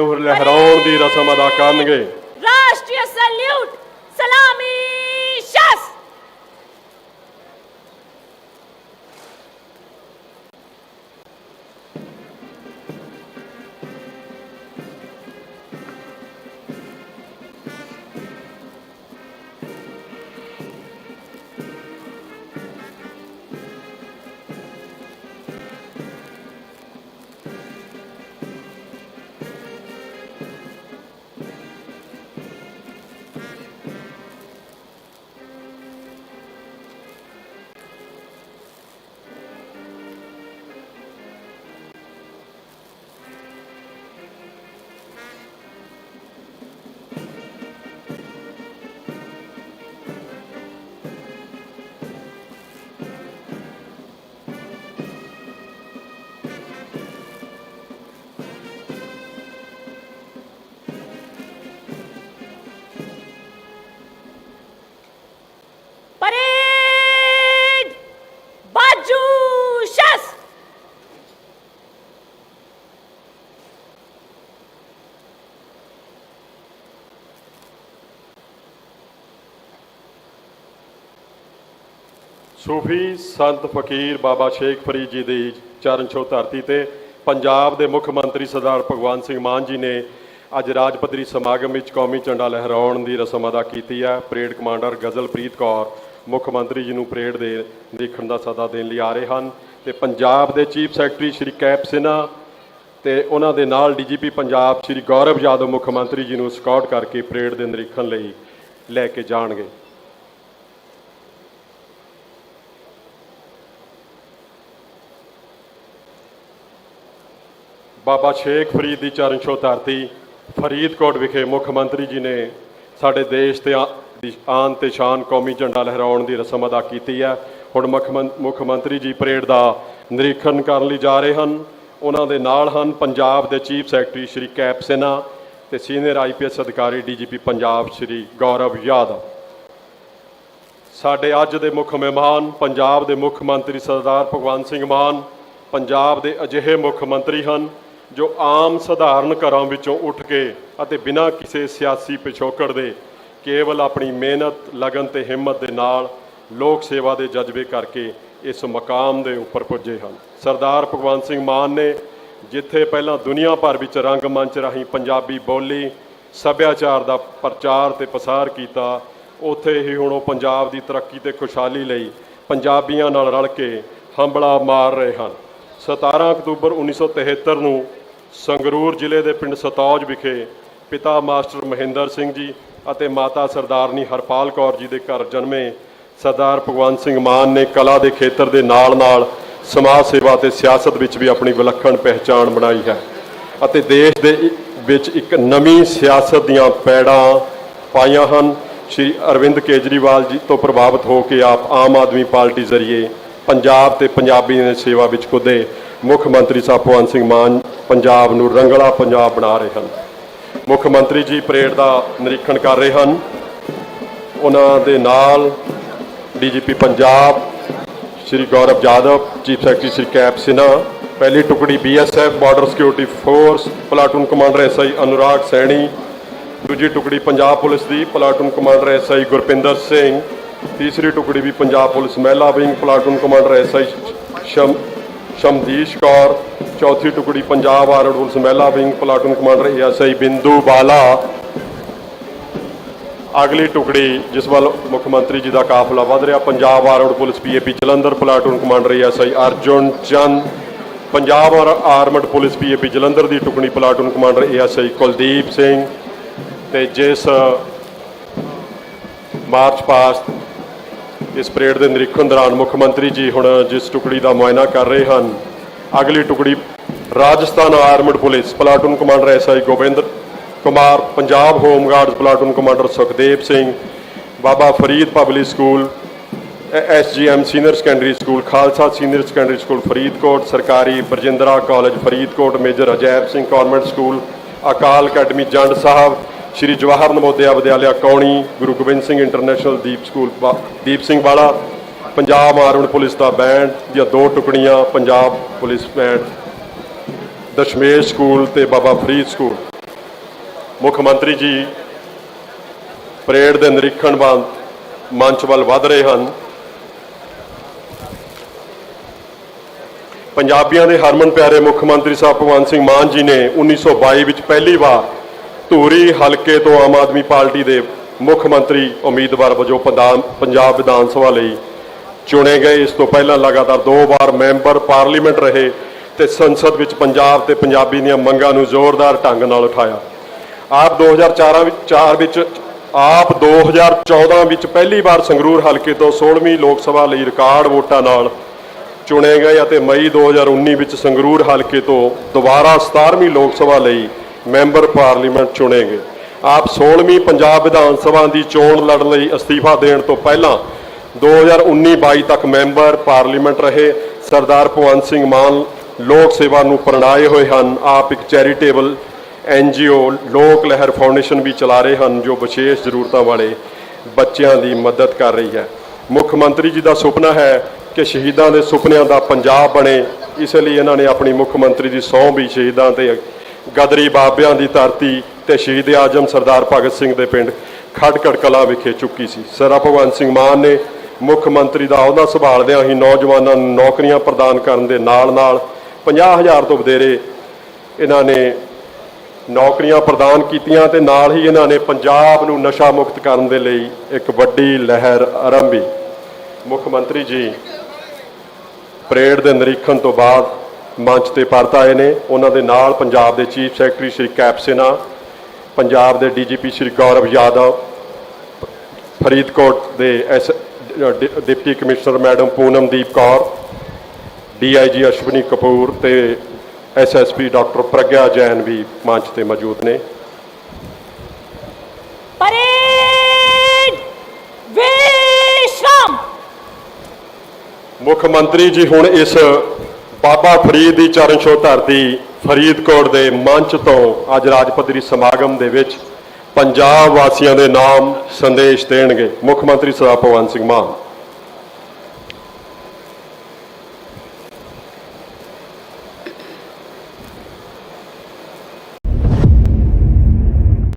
ਲਹਿਰਾਉਣ ਦੀ ਰਸਮ ਅਦਾ ਕਰਨਗੇ। ਰਾਸ਼ਟਰੀ ਸੈਲੂਟ ਸਲਾਮੀ। ਸੂਫੀ ਸੰਤ ਫਕੀਰ ਬਾਬਾ ਸ਼ੇਖ ਫਰੀਦ ਜੀ ਦੀ ਚਰਨ ਛੋਹ ਧਰਤੀ ਤੇ ਪੰਜਾਬ ਦੇ ਮੁੱਖ ਮੰਤਰੀ ਸਰਦਾਰ ਭਗਵੰਤ ਸਿੰਘ ਮਾਨ ਜੀ ਨੇ ਅੱਜ ਰਾਜ ਪੱਧਰੀ ਸਮਾਗਮ ਵਿੱਚ ਕੌਮੀ ਝੰਡਾ ਲਹਿਰਾਉਣ ਦੀ ਰਸਮ ਅਦਾ ਕੀਤੀ ਹੈ। ਪਰੇਡ ਕਮਾਂਡਰ ਗਜ਼ਲਪ੍ਰੀਤ ਕੌਰ ਮੁੱਖ ਮੰਤਰੀ ਜੀ ਨੂੰ ਪਰੇਡ ਦੇ ਦੇਖਣ ਦਾ ਸੱਦਾ ਦੇਣ ਲਈ ਆ ਰਹੇ ਹਨ ਤੇ ਪੰਜਾਬ ਦੇ chief secretary Shri cap Sinha ਤੇ ਉਹਨਾਂ ਦੇ ਨਾਲ ਡੀਜੀਪੀ ਪੰਜਾਬ ਸ਼੍ਰੀ ਗੌਰਵ ਯਾਦਵ ਮੁੱਖ ਮੰਤਰੀ ਜੀ ਨੂੰ ਸਕਾਊਟ ਕਰਕੇ ਪਰੇਡ ਦੇ ਨਿਰੀਖਣ ਲਈ ਲੈ ਕੇ ਜਾਣਗੇ। ਬਾਬਾ ਸ਼ੇਖ ਫਰੀਦ ਦੀ ਚਰਨ ਛੋਹ ਧਰਤੀ ਫਰੀਦਕੋਟ ਵਿਖੇ ਮੁੱਖ ਮੰਤਰੀ ਜੀ ਨੇ ਸਾਡੇ ਦੇਸ਼ ਤੇ ਆਨ ਤੇ ਸ਼ਾਨ ਕੌਮੀ ਝੰਡਾ ਲਹਿਰਾਉਣ ਦੀ ਰਸਮ ਅਦਾ ਕੀਤੀ ਹੈ। ਹੁਣ ਮੁੱਖ ਮੰ- ਮੁੱਖ ਮੰਤਰੀ ਜੀ ਪਰੇਡ ਦਾ ਨਿਰੀਖਣ ਕਰਨ ਲਈ ਜਾ ਰਹੇ ਹਨ। ਉਹਨਾਂ ਦੇ ਨਾਲ ਹਨ ਪੰਜਾਬ ਦੇ chief secretary Shri cap Sinha ਤੇ ਸੀਨੀਅਰ ਆਈਪੀਐਸ ਅਧਿਕਾਰੀ ਡੀਜੀਪੀ ਪੰਜਾਬ ਸ਼੍ਰੀ ਗੌਰਵ ਯਾਦਵ। ਸਾਡੇ ਅੱਜ ਦੇ ਮੁੱਖ ਮਹਿਮਾਨ ਪੰਜਾਬ ਦੇ ਮੁੱਖ ਮੰਤਰੀ ਸਰਦਾਰ ਭਗਵੰਤ ਸਿੰਘ ਮਾਨ, ਪੰਜਾਬ ਦੇ ਅਜਿਹੇ ਮੁੱਖ ਮੰਤਰੀ ਹਨ ਜੋ ਆਮ ਸਧਾਰਨ ਘਰਾਂ ਵਿੱਚੋਂ ਉੱਠ ਕੇ ਅਤੇ ਬਿਨਾਂ ਕਿਸੇ ਸਿਆਸੀ ਪਿਛੋਕੜ ਦੇ ਕੇਵਲ ਆਪਣੀ ਮਿਹਨਤ, ਲਗਨ ਤੇ ਹਿੰਮਤ ਦੇ ਨਾਲ ਲੋਕ ਸੇਵਾ ਦੇ ਜਜ਼ਬੇ ਕਰਕੇ ਇਸ ਮਕਾਮ ਦੇ ਉੱਪਰ ਪੁੱਜੇ ਹਨ। ਸਰਦਾਰ ਭਗਵੰਤ ਸਿੰਘ ਮਾਨ ਨੇ ਜਿੱਥੇ ਪਹਿਲਾਂ ਦੁਨੀਆ ਭਰ ਵਿੱਚ ਰੰਗ ਮੰਚ ਰਾਹੀਂ ਪੰਜਾਬੀ ਬੋਲੀ, ਸੱਭਿਆਚਾਰ ਦਾ ਪ੍ਰਚਾਰ ਤੇ ਪ੍ਰਸਾਰ ਕੀਤਾ, ਉੱਥੇ ਹੀ ਹੁਣ ਉਹ ਪੰਜਾਬ ਦੀ ਤਰੱਕੀ ਤੇ ਖੁਸ਼ਹਾਲੀ ਲਈ ਪੰਜਾਬੀਆਂ ਨਾਲ ਰਲ ਕੇ ਹੰਬਲਾ ਮਾਰ ਰਹੇ ਹਨ। 17 ਅਕਤੂਬਰ 1973 ਨੂੰ ਸੰਗਰੂਰ ਜ਼ਿਲ੍ਹੇ ਦੇ ਪਿੰਡ ਸਤੌਜ ਵਿਖੇ ਪਿਤਾ ਮਾਸਟਰ ਮਹਿੰਦਰ ਸਿੰਘ ਜੀ ਅਤੇ ਮਾਤਾ ਸਰਦਾਰਨੀ ਹਰਪਾਲ ਕੌਰ ਜੀ ਦੇ ਘਰ ਜਨਮੇ ਸਰਦਾਰ ਭਗਵੰਤ ਸਿੰਘ ਮਾਨ ਨੇ ਕਲਾ ਦੇ ਖੇਤਰ ਦੇ ਨਾਲ-ਨਾਲ ਸਮਾਜ ਸੇਵਾ ਤੇ ਸਿਆਸਤ ਵਿੱਚ ਵੀ ਆਪਣੀ ਵਿਲੱਖਣ ਪਹਿਚਾਣ ਬਣਾਈ ਹੈ ਅਤੇ ਦੇਸ਼ ਦੇ ਵਿੱਚ ਇੱਕ ਨਵੀਂ ਸਿਆਸਤ ਦੀਆਂ ਪੈੜਾਂ ਪਾਈਆਂ ਹਨ। ਸ਼੍ਰੀ ਅਰਵਿੰਦ ਕੇਜਰੀਵਾਲ ਜੀ ਤੋਂ ਪ੍ਰਭਾਵਿਤ ਹੋ ਕੇ ਆਪ ਆਮ ਆਦਮੀ ਪਾਰਟੀ ਜ਼ਰੀਏ ਪੰਜਾਬ ਤੇ ਪੰਜਾਬੀਆਂ ਦੀ ਸੇਵਾ ਵਿੱਚ ਕੁੱਦੇ ਮੁੱਖ ਮੰਤਰੀ ਸਾਹਿਬ ਭਗਵੰਤ ਸਿੰਘ ਮਾਨ ਪੰਜਾਬ ਨੂੰ ਰੰਗਲਾ ਪੰਜਾਬ ਬਣਾ ਰਹੇ ਹਨ। ਮੁੱਖ ਮੰਤਰੀ ਜੀ ਪਰੇਡ ਦਾ ਨਿਰੀਖਣ ਕਰ ਰਹੇ ਹਨ। ਉਹਨਾਂ ਦੇ ਨਾਲ DGP Punjab, Shri Gaurav Yadav chief secretary Shri KAP Sinha ਪਹਿਲੀ ਟੁਕੜੀ BSF, border security force, platoon commander SI Anurag Saini, ਦੂਜੀ ਟੁਕੜੀ ਪੰਜਾਬ ਪੁਲਿਸ ਦੀ, platoon commander SI Gurpinder Singh, ਤੀਸਰੀ ਟੁਕੜੀ ਵੀ ਪੰਜਾਬ ਪੁਲਿਸ ਮਹਿਲਾ ਵਿੰਗ, ਪਲਾਟੂਨ ਕਮਾਂਡਰ ਐਸਆਈ ਸ਼ਮ ਸ਼ਮਦੀਸ਼ ਕੌਰ, ਚੌਥੀ ਟੁਕੜੀ ਪੰਜਾਬ ਆਰਮਡ ਪੁਲਿਸ ਮਹਿਲਾ wing, platoon commander SI Bindu Bala. ਅਗਲੀ ਟੁਕੜੀ, ਜਿਸ ਵੱਲ ਮੁੱਖ ਮੰਤਰੀ ਜੀ ਦਾ ਕਾਫਲਾ ਵਧ ਰਿਹਾ, Punjab armed police PAP Jalandhar, platoon commander SI Arjun Chand. Punjab armed police PAP Jalandhar ਦੀ ਟੁਕੜੀ, platoon commander SI Kuldeep Singh. ਤੇ ਜਿਸ ਮਾਰਚ ਪਾਸਟ ਇਸ ਪਰੇਡ ਦੇ ਨਿਰੀਖਣ ਦੌਰਾਨ ਮੁੱਖ ਮੰਤਰੀ ਜੀ ਹੁਣ ਜਿਸ ਟੁਕੜੀ ਦਾ ਮੁਆਇਨਾ ਕਰ ਰਹੇ ਹਨ, ਅਗਲੀ ਟੁਕੜੀ Rajasthan armed police platoon commander SI Gobind Kumar, Punjab home guards platoon commander Sukhdev Singh, Baba Farid public school SGM senior secondary school, Khalsa senior secondary school Faridkot, ਸਰਕਾਰੀ Barjindra college Faridkot, major Ajaib Singh convent school, Akal academy Jand Sahib Shri Jawahar Navodaya Vidyalaya Kauni, Guru Gobind Singh international Deep school ਵਾ- Deep Singh Wala, Punjab armed police ਦਾ band, ਦੀਆਂ ਦੋ ਟੁਕੜੀਆਂ, Punjab police band, Dashmesh school ਤੇ Baba Farid school. ਮੁੱਖ ਮੰਤਰੀ ਜੀ, parade ਦੇ ਨਿਰੀਖਣ ਵਾਂ ਮੰਚ ਵੱਲ ਵਧ ਰਹੇ ਹਨ। ਪੰਜਾਬੀਆਂ ਦੇ ਹਰਮਨ ਪਿਆਰੇ ਮੁੱਖ ਮੰਤਰੀ ਸਾਹਿਬ ਭਗਵੰਤ ਸਿੰਘ ਮਾਨ ਜੀ ਨੇ 1922 ਵਿੱਚ ਪਹਿਲੀ ਵਾਰ ਧੂਰੀ ਹਲਕੇ ਤੋਂ ਆਮ ਆਦਮੀ ਪਾਰਟੀ ਦੇ ਮੁੱਖ ਮੰਤਰੀ ਉਮੀਦਵਾਰ ਵਜੋਂ ਪੰਜਾਬ ਵਿਧਾਨ ਸਭਾ ਲਈ ਚੁਣੇ ਗਏ। ਇਸ ਤੋਂ ਪਹਿਲਾਂ ਲਗਾਤਾਰ ਦੋ ਵਾਰ ਮੈਂਬਰ ਪਾਰਲੀਮੈਂਟ ਰਹੇ ਤੇ ਸੰਸਦ ਵਿੱਚ ਪੰਜਾਬ ਤੇ ਪੰਜਾਬੀ ਦੀਆਂ ਮੰਗਾਂ ਨੂੰ ਜ਼ੋਰਦਾਰ ਢੰਗ ਨਾਲ ਉਠਾਇਆ। ਆਪ 2004 ਵਿੱਚ 4 ਵਿੱਚ ਆਪ 2014 ਵਿੱਚ ਪਹਿਲੀ ਵਾਰ ਸੰਗਰੂਰ ਹਲਕੇ ਤੋਂ 16ਵੀਂ ਲੋਕ ਸਭਾ ਲਈ ਰਿਕਾਰਡ ਵੋਟਾਂ ਨਾਲ ਚੁਣੇ ਗਏ ਅਤੇ ਮਈ 2019 ਵਿੱਚ ਸੰਗਰੂਰ ਹਲਕੇ ਤੋਂ ਦੁਬਾਰਾ 17ਵੀਂ ਲੋਕ ਸਭਾ ਲਈ ਮੈਂਬਰ ਪਾਰਲੀਮੈਂਟ ਚੁਣੇ ਗਏ ਆਪ 16ਵੀਂ ਪੰਜਾਬ ਵਿਧਾਨ ਸਭਾ ਦੀ ਚੋਣ ਲੜਨ ਲਈ ਅਸਤੀਫਾ ਦੇਣ ਤੋਂ ਪਹਿਲਾਂ 2019-22 ਤੱਕ ਮੈਂਬਰ ਪਾਰਲੀਮੈਂਟ ਰਹੇ। ਸਰਦਾਰ ਭਗਵੰਤ ਸਿੰਘ ਮਾਨ ਲੋਕ ਸੇਵਾ ਨੂੰ ਪ੍ਰਣਾਏ ਹੋਏ ਹਨ। ਆਪ ਇੱਕ ਚੈਰੀਟੇਬਲ ਐਨਜੀਓ ਲੋਕ ਲਹਿਰ ਫਾਊਂਡੇਸ਼ਨ ਵੀ ਚਲਾ ਰਹੇ ਹਨ, ਜੋ ਵਿਸ਼ੇਸ਼ ਜ਼ਰੂਰਤਾਂ ਵਾਲੇ ਬੱਚਿਆਂ ਦੀ ਮਦਦ ਕਰ ਰਹੀ ਹੈ। ਮੁੱਖ ਮੰਤਰੀ ਜੀ ਦਾ ਸੁਪਨਾ ਹੈ ਕਿ ਸ਼ਹੀਦਾਂ ਦੇ ਸੁਪਨਿਆਂ ਦਾ ਪੰਜਾਬ ਬਣੇ। ਇਸ ਲਈ ਇਹਨਾਂ ਨੇ ਆਪਣੀ ਮੁੱਖ ਮੰਤਰੀ ਦੀ ਸਹੁੰ ਵੀ ਸ਼ਹੀਦਾਂ ਤੇ ਗਦਰੀ ਬਾਬਿਆਂ ਦੀ ਧਰਤੀ ਤੇ ਸ਼ਹੀਦ ਆਜਮ ਸਰਦਾਰ ਭਗਤ ਸਿੰਘ ਦੇ ਪਿੰਡ ਖੜਕੜ ਕਲਾਂ ਵਿਖੇ ਚੁੱਕੀ ਸੀ। ਸਰਾ ਭਗਵੰਤ ਸਿੰਘ ਮਾਨ ਨੇ ਮੁੱਖ ਮੰਤਰੀ ਦਾ ਅਹੁਦਾ ਸੰਭਾਲਦਿਆਂ ਹੀ ਨੌਜਵਾਨਾਂ ਨੂੰ ਨੌਕਰੀਆਂ ਪ੍ਰਦਾਨ ਕਰਨ ਦੇ ਨਾਲ-ਨਾਲ 50000 ਤੋਂ ਵਧੇਰੇ ਇਹਨਾਂ ਨੇ ਨੌਕਰੀਆਂ ਪ੍ਰਦਾਨ ਕੀਤੀਆਂ ਤੇ ਨਾਲ ਹੀ ਇਹਨਾਂ ਨੇ ਪੰਜਾਬ ਨੂੰ ਨਸ਼ਾ ਮੁਕਤ ਕਰਨ ਦੇ ਲਈ ਇੱਕ ਵੱਡੀ ਲਹਿਰ ਆਰੰਭੀ। ਮੁੱਖ ਮੰਤਰੀ ਜੀ, ਪਰੇਡ ਦੇ ਨਿਰੀਖਣ ਤੋਂ ਬਾਅਦ ਮੰਚ ਤੇ ਪਰਤ ਆਏ ਨੇ। ਉਹਨਾਂ ਦੇ ਨਾਲ ਪੰਜਾਬ ਦੇ ਚੀਫ ਸੈਕਟਰੀ ਸ਼੍ਰੀ ਕੈਪਸਿਨਾ ਪੰਜਾਬ ਦੇ ਡੀਜੀਪੀ ਸ਼੍ਰੀ ਗੌਰਵ ਯਾਦਵ ਫਰੀਦਕੋਟ ਦੇ S deputy commissioner madam Poonamdeep Kaur DIG Ashwani Kapoor ਤੇ ਐਸਐਸਪੀ ਡਾਕਟਰ ਪ੍ਰਗਿਆ ਜੈਨ ਵੀ ਮੰਚ ਤੇ ਮੌਜੂਦ ਨੇ। ਮੁੱਖ ਮੰਤਰੀ ਜੀ ਹੁਣ ਇਸ ਬਾਬਾ ਫਰੀਦ ਦੀ ਚਰਨ ਛੋਹ ਧਰਤੀ ਫਰੀਦਕੋਟ ਦੇ ਮੰਚ ਤੋਂ ਅੱਜ ਰਾਜ ਪੱਧਰੀ ਸਮਾਗਮ ਦੇ ਵਿੱਚ ਪੰਜਾਬ ਵਾਸੀਆਂ ਦੇ ਨਾਮ ਸੰਦੇਸ਼ ਦੇਣਗੇ ਮੁੱਖ ਮੰਤਰੀ ਸਰਦਾਰ ਭਗਵੰਤ ਸਿੰਘ ਮਾਨ।